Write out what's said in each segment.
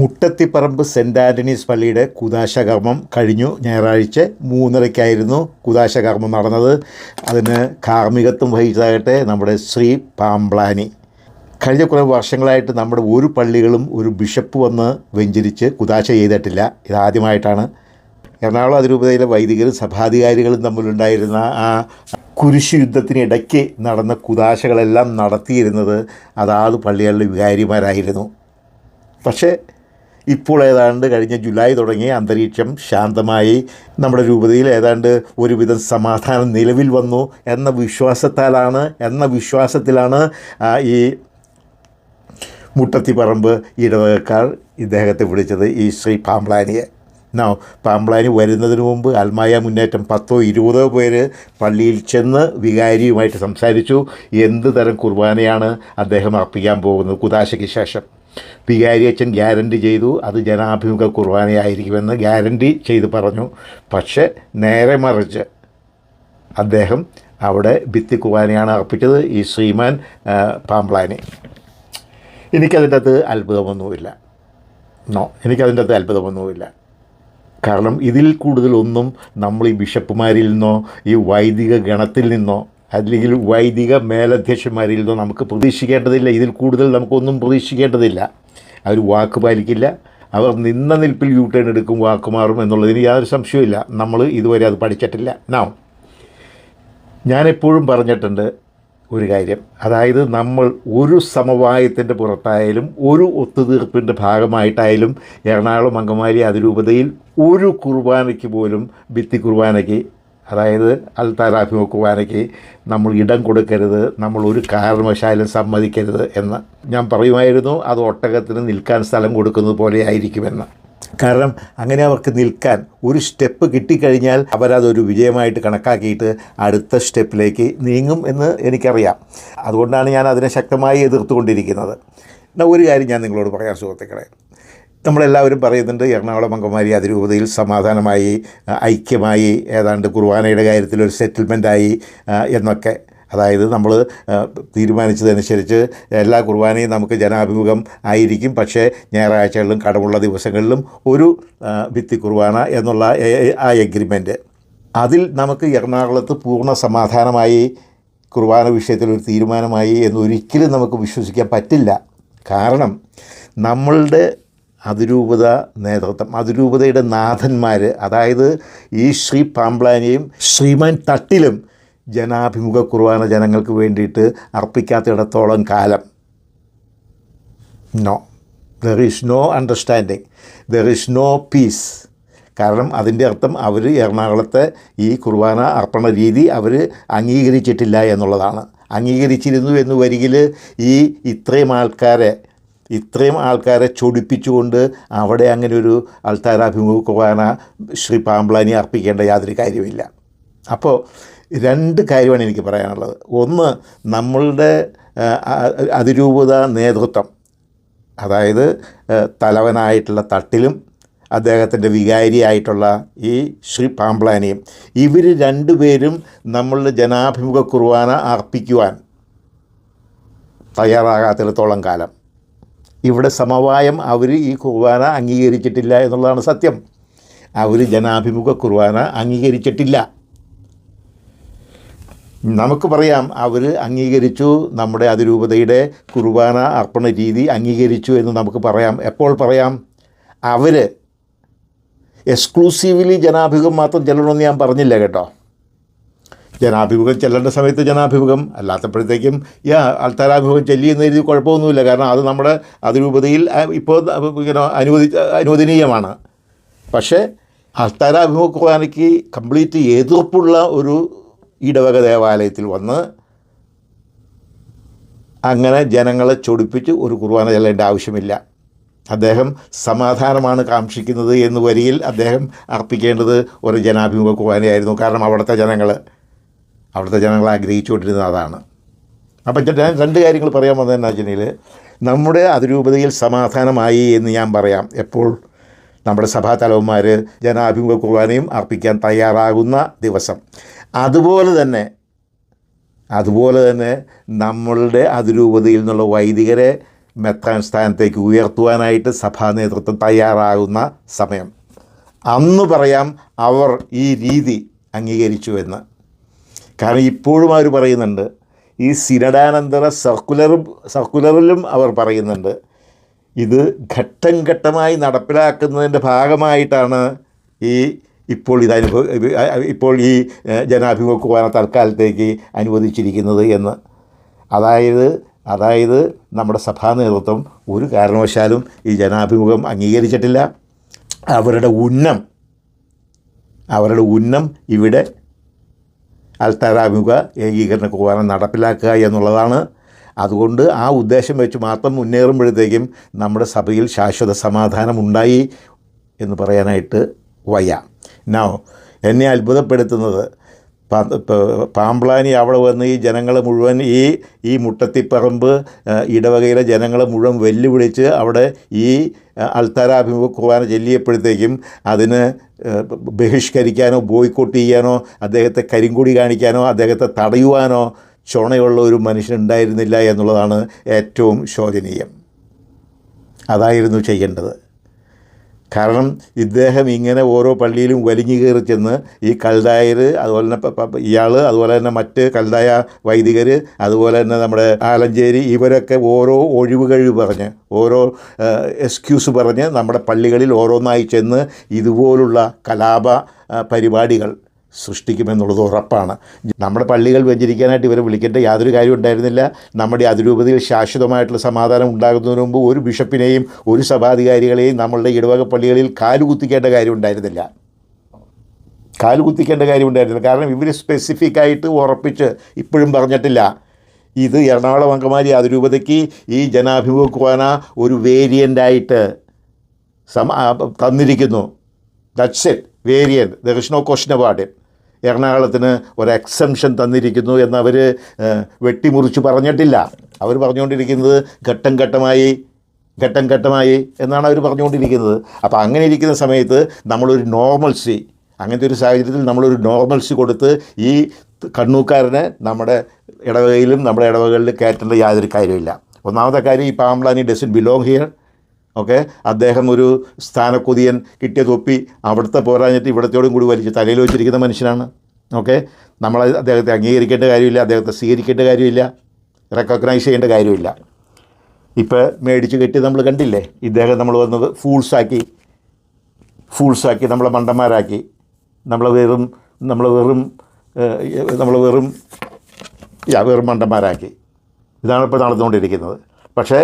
Muttathiparambu saint Antony's പള്ളിയുടെ കുദാശകർമ്മം കഴിഞ്ഞു. ഞായറാഴ്ച മൂന്നരയ്ക്കായിരുന്നു കുദാശകർമ്മം നടന്നത്. അതിന് കാർമ്മികത്വം വഹിച്ചതാകട്ടെ നമ്മുടെ ശ്രീ പാംബ്ലാനി കഴിഞ്ഞ കുറേ വർഷങ്ങളായിട്ട് നമ്മുടെ ഒരു പള്ളികളും ഒരു ബിഷപ്പ് വന്ന് വെഞ്ചരിച്ച് കുദാശ ചെയ്തിട്ടില്ല. ഇതാദ്യമായിട്ടാണ് എറണാകുളം അതിരൂപതയിലെ വൈദികരും സഭാധികാരികളും തമ്മിലുണ്ടായിരുന്ന ആ കുരിശു യുദ്ധത്തിനിടയ്ക്ക് നടന്ന കുദാശകളെല്ലാം നടത്തിയിരുന്നത് അതാത് പള്ളികളിലെ വികാരിമാരായിരുന്നു. പക്ഷേ ഇപ്പോൾ ഏതാണ്ട് കഴിഞ്ഞ ജൂലൈ തുടങ്ങി അന്തരീക്ഷം ശാന്തമായി നമ്മുടെ രൂപതയിൽ ഏതാണ്ട് ഒരുവിധം സമാധാനം നിലവിൽ വന്നു എന്ന വിശ്വാസത്താലാണ് എന്ന വിശ്വാസത്തിലാണ് ഈ മുട്ടത്തിപ്പറമ്പ് ഇടവകക്കാർ ഇദ്ദേഹത്തെ വിളിച്ചത് ഈ ശ്രീ പാമ്പ്ലാനിയെ. നോ പാമ്പ്ലാനി വരുന്നതിന് മുമ്പ് അൽമായ മുന്നേറ്റം പത്തോ ഇരുപതോ പേര് പള്ളിയിൽ ചെന്ന് വികാരിയുമായിട്ട് സംസാരിച്ചു. എന്ത് തരം കുർബാനയാണ് അദ്ദേഹം അർപ്പിക്കാൻ പോകുന്നത്? കുദാശയ്ക്ക് ശേഷം. വികാരി അച്ഛൻ ഗ്യാരണ്ടി ചെയ്തു. അത് ജനാഭിമുഖ കുർബാനയായിരിക്കുമെന്ന് ഗ്യാരണ്ടി ചെയ്ത് പറഞ്ഞു. പക്ഷേ നേരെ മറിച്ച് അദ്ദേഹം അവിടെ ഭിത്തി കുർബാനയാണ് അർപ്പിച്ചത് ഈ ശ്രീമാൻ പാമ്പ്ലാനി. എനിക്കതിന്റെ അകത്ത് അത്ഭുതമൊന്നുമില്ല. നോ എനിക്കതിന്റെ അകത്ത് അത്ഭുതമൊന്നുമില്ല. കാരണം ഇതിൽ കൂടുതലൊന്നും നമ്മൾ ഈ ബിഷപ്പുമാരിൽ നിന്നോ ഈ വൈദിക ഗണത്തിൽ നിന്നോ അല്ലെങ്കിൽ വൈദിക മേലധ്യക്ഷന്മാരിൽ നിന്നോ നമുക്ക് പ്രതീക്ഷിക്കേണ്ടതില്ല. ഇതിൽ കൂടുതൽ നമുക്കൊന്നും പ്രതീക്ഷിക്കേണ്ടതില്ല. അവർ വാക്ക് പാലിക്കില്ല. അവർ നിന്ന നിൽപ്പിൽ യൂ ടേൺ എടുക്കും വാക്ക് മാറും എന്നുള്ളതിന് യാതൊരു സംശയമില്ല നമ്മൾ ഇതുവരെ അത് പഠിച്ചിട്ടില്ല. നാ ഞാനെപ്പോഴും പറഞ്ഞിട്ടുണ്ട് ഒരു കാര്യം. അതായത് നമ്മൾ ഒരു സമവായത്തിന്റെ പുറത്തായാലും ഒരു ഒത്തുതീർപ്പിന്റെ ഭാഗമായിട്ടായാലും എറണാകുളം അങ്കമാലി അതിരൂപതയിൽ ഒരു കുർബാനയ്ക്ക് പോലും ഭിത്തി കുർബാനയ്ക്ക് അതായത് അൽത്താരാഭിമ കുർബാനയ്ക്ക് നമ്മൾ ഇടം കൊടുക്കരുത് നമ്മൾ ഒരു കാരണവശാലും സമ്മതിക്കരുത് എന്ന് ഞാൻ പറയുമായിരുന്നു. അത് ഒട്ടകത്തിന് നിൽക്കാൻ സ്ഥലം കൊടുക്കുന്നത് പോലെ ആയിരിക്കുമെന്ന് കാരണം അങ്ങനെ അവർക്ക് നിൽക്കാൻ ഒരു സ്റ്റെപ്പ് കിട്ടിക്കഴിഞ്ഞാൽ അവരതൊരു വിജയമായിട്ട് കണക്കാക്കിയിട്ട് അടുത്ത സ്റ്റെപ്പിലേക്ക് നീങ്ങും എന്ന് എനിക്കറിയാം. അതുകൊണ്ടാണ് ഞാൻ അതിനെ ശക്തമായി എതിർത്തുകൊണ്ടിരിക്കുന്നത്. എന്നാൽ ഒരു കാര്യം ഞാൻ നിങ്ങളോട് പറയാം സുഹൃത്തുക്കളെ. നമ്മളെല്ലാവരും പറയുന്നുണ്ട് എറണാകുളം അങ്കമാരി അതിരൂപതയിൽ സമാധാനമായി ഐക്യമായി ഏതാണ്ട് കുർബാനയുടെ കാര്യത്തിൽ ഒരു സെറ്റിൽമെന്റായി എന്നൊക്കെ. അതായത് നമ്മൾ തീരുമാനിച്ചതനുസരിച്ച് എല്ലാ കുർബാനയും നമുക്ക് ജനാഭിമുഖം ആയിരിക്കും. പക്ഷേ ഞായറാഴ്ചകളിലും കടമുള്ള ദിവസങ്ങളിലും ഒരു ഭിത്തി കുർബാന എന്നുള്ള ആ എഗ്രിമെന്റ് അതിൽ നമുക്ക് എറണാകുളത്ത് പൂർണ സമാധാനമായി കുർബാന വിഷയത്തിൽ ഒരു തീരുമാനമായി എന്നൊരിക്കലും നമുക്ക് വിശ്വസിക്കാൻ പറ്റില്ല. കാരണം നമ്മളുടെ അതിരൂപത നേതൃത്വം അതിരൂപതയുടെ നാഥന്മാർ അതായത് ഈ ശ്രീ പാമ്പ്ലാനിയും ശ്രീമാൻ തട്ടിലും ജനാഭിമുഖ കുർബാന ജനങ്ങൾക്ക് വേണ്ടിയിട്ട് അർപ്പിക്കാത്തിടത്തോളം കാലം. No there is no understanding there is no peace കാരണം അതിന്റെ അർത്ഥം അവർ എറണാകുളത്തെ ഈ കുർബാന അർപ്പണ രീതി അവർ അംഗീകരിച്ചിട്ടില്ല എന്നുള്ളതാണ്. അംഗീകരിച്ചിരുന്നു എന്ന് വരികിൽ ഈ ഇത്രയും ആൾക്കാരെ ഇത്രയും ആൾക്കാരെ ചൊടിപ്പിച്ചുകൊണ്ട് അവിടെ അങ്ങനെ ഒരു അൾത്താരാഭിമുഖ കുർബാന ശ്രീ പാമ്പ്ലാനി അർപ്പിക്കേണ്ട യാതൊരു കാര്യമില്ല അപ്പോൾ രണ്ട് കാര്യമാണ് എനിക്ക് പറയാനുള്ളത്. ഒന്ന് നമ്മളുടെ അതിരൂപത നേതൃത്വം അതായത് തലവനായിട്ടുള്ള തട്ടിലും അദ്ദേഹത്തിന്റെ വികാരിയായിട്ടുള്ള ഈ ശ്രീ പാമ്പ്ലാനിയും ഇവർ രണ്ടുപേരും നമ്മളുടെ ജനാഭിമുഖ കുർബാന അർപ്പിക്കുവാൻ തയ്യാറാകാത്തിടത്തോളം കാലം. ഇവിടെ സമവായം അവർ ഈ കുർബാന അംഗീകരിച്ചിട്ടില്ല എന്നുള്ളതാണ് സത്യം. അവർ ജനാഭിമുഖ കുർബാന അംഗീകരിച്ചിട്ടില്ല. നമുക്ക് പറയാം അവർ അംഗീകരിച്ചു നമ്മുടെ അതിരൂപതയുടെ കുർബാന അർപ്പണ രീതി അംഗീകരിച്ചു എന്ന് നമുക്ക് പറയാം. എപ്പോൾ പറയാം? അവർ എക്സ്ക്ലൂസീവ്ലി ജനാഭിമുഖം മാത്രം ചെല്ലണമെന്ന് ഞാൻ പറഞ്ഞില്ല കേട്ടോ. ജനാഭിമുഖം ചെല്ലേണ്ട സമയത്ത് ജനാഭിമുഖം. അല്ലാത്തപ്പോഴത്തേക്കും യാ ആൾത്താരാഭിമുഖം ചെല്ലിയെന്ന് എഴുതി കുഴപ്പമൊന്നുമില്ല. കാരണം അത് നമ്മുടെ അതിരൂപതയിൽ ഇപ്പോൾ ഇങ്ങനെ അനുവദി അനുവദനീയമാണ്. പക്ഷേ ആൾത്താരാഭിമുഖ കുർബാനയ്ക്ക് കംപ്ലീറ്റ് എതിർപ്പുള്ള ഒരു ഇടവക ദേവാലയത്തിൽ വന്ന് അങ്ങനെ ജനങ്ങളെ ചൊടിപ്പിച്ച് ഒരു കുർബാന ചെല്ലേണ്ട ആവശ്യമില്ല. അദ്ദേഹം സമാധാനമാണ് കാക്ഷിക്കുന്നത് എന്ന് വരിയിൽ അദ്ദേഹം അർപ്പിക്കേണ്ടത് ഒരു ജനാഭിമുഖ കുർബാനയായിരുന്നു. കാരണം അവിടുത്തെ ജനങ്ങൾ അവിടുത്തെ ജനങ്ങൾ ആഗ്രഹിച്ചുകൊണ്ടിരുന്നത് അതാണ്. അപ്പം ഞാൻ രണ്ട് കാര്യങ്ങൾ പറയാൻ വന്നതെന്ന് വെച്ചിട്ടുണ്ടെങ്കിൽ നമ്മുടെ അതിരൂപതയിൽ സമാധാനമായി എന്ന് ഞാൻ പറയാം. എപ്പോൾ നമ്മുടെ സഭാ തലവന്മാർ ജനാഭിമുഖ കുർബാനയും അർപ്പിക്കാൻ തയ്യാറാകുന്ന ദിവസം. അതുപോലെ തന്നെ അതുപോലെ തന്നെ നമ്മളുടെ അതിരൂപതയിൽ നിന്നുള്ള വൈദികരെ മെത്താൻ സ്ഥാനത്തേക്ക് ഉയർത്തുവാനായിട്ട് സഭാ നേതൃത്വം തയ്യാറാകുന്ന സമയം. അന്ന് പറയാം അവർ ഈ രീതി അംഗീകരിച്ചു എന്ന്. കാരണം ഇപ്പോഴും അവർ പറയുന്നുണ്ട്. ഈ സിനഡാനന്തര സർക്കുലറും സർക്കുലറിലും അവർ പറയുന്നുണ്ട്. ഇത് ഘട്ടം ഘട്ടമായി നടപ്പിലാക്കുന്നതിന്റെ ഭാഗമായിട്ടാണ് ഈ ഇപ്പോൾ ഇത് അനുഭവ ഇപ്പോൾ ഈ ജനാഭിമുഖ കുർബാന തൽക്കാലത്തേക്ക് അനുവദിച്ചിരിക്കുന്നത് എന്ന്. അതായത് അതായത് നമ്മുടെ സഭാ നേതൃത്വം ഒരു കാരണവശാലും ഈ ജനാഭിമുഖം അംഗീകരിച്ചിട്ടില്ല. അവരുടെ ഉന്നം അവരുടെ ഉന്നം ഇവിടെ അൽത്താരാഭിമുഖ ഏകീകരണ കുർബാന നടപ്പിലാക്കുക എന്നുള്ളതാണ്. അതുകൊണ്ട് ആ ഉദ്ദേശം വെച്ച് മാത്രം മുന്നേറുമ്പോഴത്തേക്കും നമ്മുടെ സഭയിൽ ശാശ്വത സമാധാനം ഉണ്ടായി എന്ന് പറയാനായിട്ട് വയ്യ. നോ എന്നെ അത്ഭുതപ്പെടുത്തുന്നത് പാമ്പ്ലാനി അവിടെ വന്ന് ഈ ജനങ്ങൾ മുഴുവൻ ഈ ഈ മുട്ടത്തിപ്പറമ്പ് ഇടവകയിലെ ജനങ്ങൾ മുഴുവൻ വെല്ലുവിളിച്ച് അവിടെ ഈ അൽത്താരാഭിമുഖ കുർബാന ചെല്ലിയപ്പോഴത്തേക്കും അതിന് ബഹിഷ്കരിക്കാനോ ബോയ്ക്കോട്ട് ചെയ്യാനോ അദ്ദേഹത്തെ കരിങ്കൊടി കാണിക്കാനോ അദ്ദേഹത്തെ തടയുവാനോ ചുണയുള്ള ഒരു മനുഷ്യനുണ്ടായിരുന്നില്ല എന്നുള്ളതാണ് ഏറ്റവും ശോചനീയം. അതായിരുന്നു ചെയ്യേണ്ടത്. കാരണം ഇദ്ദേഹം ഇങ്ങനെ ഓരോ പള്ളിയിലും വലിഞ്ഞു കയറി ചെന്ന് ഈ കൽദായർ അതുപോലെ തന്നെ ഇയാൾ അതുപോലെ തന്നെ മറ്റ് കൽദായ വൈദികർ അതുപോലെ തന്നെ നമ്മുടെ ആലഞ്ചേരി ഇവരൊക്കെ ഓരോ ഒഴിവ് കഴിവ് പറഞ്ഞ് ഓരോ എക്സ്ക്യൂസ് പറഞ്ഞ് നമ്മുടെ പള്ളികളിൽ ഓരോന്നായി ചെന്ന് ഇതുപോലുള്ള കലാപ പരിപാടികൾ സൃഷ്ടിക്കുമെന്നുള്ളത് ഉറപ്പാണ്. നമ്മുടെ പള്ളികൾ വ്യഞ്ചരിക്കാനായിട്ട് ഇവരെ വിളിക്കേണ്ട യാതൊരു കാര്യവും ഉണ്ടായിരുന്നില്ല. നമ്മുടെ അതിരൂപതയിൽ ശാശ്വതമായിട്ടുള്ള സമാധാനം ഉണ്ടാകുന്നതിന് മുമ്പ് ഒരു ബിഷപ്പിനെയും ഒരു സഭാധികാരികളെയും നമ്മളുടെ ഇടവക പള്ളികളിൽ കാലുകുത്തിക്കേണ്ട കാര്യം ഉണ്ടായിരുന്നില്ല. കാലുകുത്തിക്കേണ്ട കാര്യം ഉണ്ടായിരുന്നില്ല. കാരണം ഇവർ സ്പെസിഫിക് ആയിട്ട് ഉറപ്പിച്ച് ഇപ്പോഴും പറഞ്ഞിട്ടില്ല. ഇത് എറണാകുളം അങ്കമാരി അതിരൂപതയ്ക്ക് ഈ ജനാഭിമുഖ കുർബാന ഒരു വേരിയന്റായിട്ട് സമ തന്നിരിക്കുന്നു. That's it variant there is no question about it എറണാകുളത്തിന് ഒരു എക്സംഷൻ തന്നിരിക്കുന്നു എന്നവർ വെട്ടിമുറിച്ച് പറഞ്ഞിട്ടില്ല. അവർ പറഞ്ഞുകൊണ്ടിരിക്കുന്നത് ഘട്ടം ഘട്ടമായി ഘട്ടം ഘട്ടമായി എന്നാണ് അവർ പറഞ്ഞുകൊണ്ടിരിക്കുന്നത്. അപ്പോൾ അങ്ങനെ ഇരിക്കുന്ന സമയത്ത് നമ്മളൊരു നോർമൽസി അങ്ങനത്തെ ഒരു സാഹചര്യത്തിൽ നമ്മളൊരു നോർമൽസി കൊടുത്ത് ഈ കണ്ണൂക്കാരനെ നമ്മുടെ ഇടവകയിലും നമ്മുടെ ഇടവകളിൽ കയറ്റേണ്ട യാതൊരു കാര്യമില്ല ഒന്നാമത്തെ കാര്യം ഈ Pamplany doesn't belong here okay? അദ്ദേഹം ഒരു സ്ഥാനക്കൊതിയൻ കിട്ടിയ തൊപ്പി അവിടുത്തെ പോരാഞ്ഞിട്ട് ഇവിടത്തോടും കൂടി വലിച്ച് തലയിൽ വെച്ചിരിക്കുന്ന മനുഷ്യനാണ്. ഓക്കെ? നമ്മൾ അദ്ദേഹത്തെ അംഗീകരിക്കേണ്ട കാര്യമില്ല അദ്ദേഹത്തെ സ്വീകരിക്കേണ്ട കാര്യമില്ല റെക്കഗ്നൈസ് ചെയ്യേണ്ട കാര്യമില്ല. ഇപ്പോൾ മേടിച്ച് കെട്ടി നമ്മൾ കണ്ടില്ലേ? ഇദ്ദേഹം നമ്മൾ വന്നത് ഫൂൾസാക്കി ഫൂൾസാക്കി നമ്മളെ മണ്ടന്മാരാക്കി. നമ്മളെ വെറും നമ്മൾ വെറും നമ്മൾ വെറും യാ വെറും മണ്ടന്മാരാക്കി. ഇതാണ് ഇപ്പോൾ നടന്നുകൊണ്ടിരിക്കുന്നത്. പക്ഷേ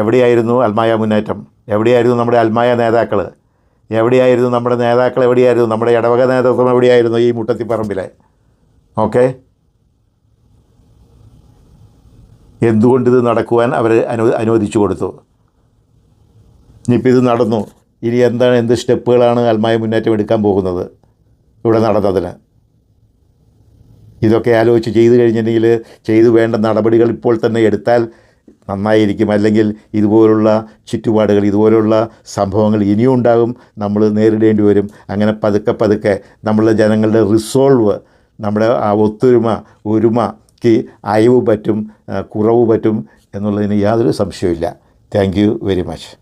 എവിടെയായിരുന്നു അൽമായ മുന്നേറ്റം? എവിടെയായിരുന്നു നമ്മുടെ അൽമായ നേതാക്കൾ എവിടെയായിരുന്നു നമ്മുടെ നേതാക്കൾ എവിടെയായിരുന്നു? നമ്മുടെ ഇടവക നേതൃത്വം എവിടെയായിരുന്നു ഈ മുട്ടത്തിപ്പറമ്പിലെ? ഓക്കെ. എന്തുകൊണ്ടിത് നടക്കുവാൻ അവർ അനു അനുവദിച്ചു കൊടുത്തു? ഇനിയിപ്പോൾ ഇത് നടന്നു. ഇനി എന്താണ് എന്ത് സ്റ്റെപ്പുകളാണ് അൽമായ മുന്നേറ്റം എടുക്കാൻ പോകുന്നത് ഇവിടെ നടന്നതിന്? ഇതൊക്കെ ആലോചിച്ച് ചെയ്തു കഴിഞ്ഞിട്ടുണ്ടെങ്കിൽ ചെയ്തു വേണ്ട നടപടികൾ ഇപ്പോൾ തന്നെ എടുത്താൽ നന്നായിരിക്കും. അല്ലെങ്കിൽ ഇതുപോലുള്ള ചുറ്റുപാടുകൾ ഇതുപോലുള്ള സംഭവങ്ങൾ ഇനിയും ഉണ്ടാകും. നമ്മൾ നേരിടേണ്ടി വരും. അങ്ങനെ പതുക്കെ പതുക്കെ നമ്മളുടെ ജനങ്ങളുടെ റിസോൾവ് നമ്മുടെ ആ ഒത്തൊരുമ ഒരുമയ്ക്ക് അയവ് പറ്റും കുറവ് പറ്റും എന്നുള്ളതിന് യാതൊരു സംശയമില്ല താങ്ക് വെരി മച്ച്